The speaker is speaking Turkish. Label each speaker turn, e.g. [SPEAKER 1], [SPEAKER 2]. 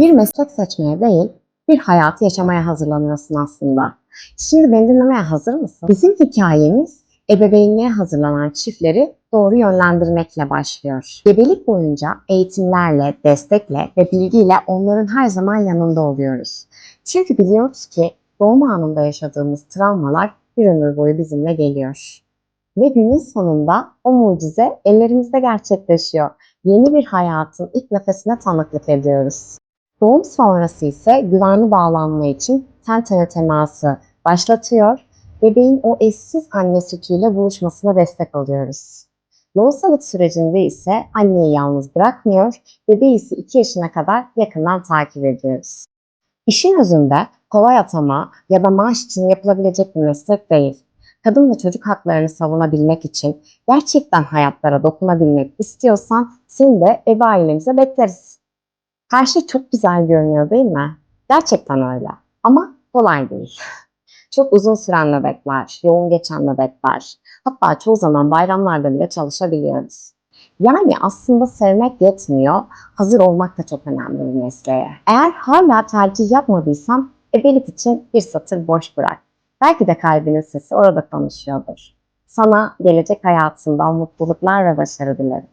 [SPEAKER 1] Bir meslek seçmeye değil, bir hayatı yaşamaya hazırlanıyorsun aslında. Şimdi beni dinlemeye hazır mısın? Bizim hikayemiz ebeveynliğe hazırlanan çiftleri doğru yönlendirmekle başlıyor. Gebelik boyunca eğitimlerle, destekle ve bilgiyle onların her zaman yanında oluyoruz. Çünkü biliyoruz ki doğum anında yaşadığımız travmalar bir ömür boyu bizimle geliyor. Ve günün sonunda o mucize ellerimizde gerçekleşiyor. Yeni bir hayatın ilk nefesine tanıklık ediyoruz. Doğum sonrası ise güvenli bağlanma için ten tene teması başlatıyor. Bebeğin o eşsiz anne sütüyle buluşmasına destek alıyoruz. Lohusalık sürecinde ise anneyi yalnız bırakmıyor, bebeği ise 2 yaşına kadar yakından takip ediyoruz. İşin özünde kolay atama ya da maaş için yapılabilecek bir meslek değil. Kadın ve çocuk haklarını savunabilmek için gerçekten hayatlara dokunabilmek istiyorsan seni de ev ailemize bekleriz. Her şey çok güzel görünüyor değil mi? Gerçekten öyle. Ama kolay değil. Çok uzun süren nöbetler, yoğun geçen nöbetler, hatta çoğu zaman bayramlarda bile çalışabiliyoruz. Yani aslında sevmek yetmiyor, hazır olmak da çok önemli bir mesleğe. Eğer hala tercih yapmadıysan ebelik için bir satır boş bırak. Belki de kalbinin sesi orada konuşuyordur. Sana gelecek hayatında mutluluklar ve başarı dilerim.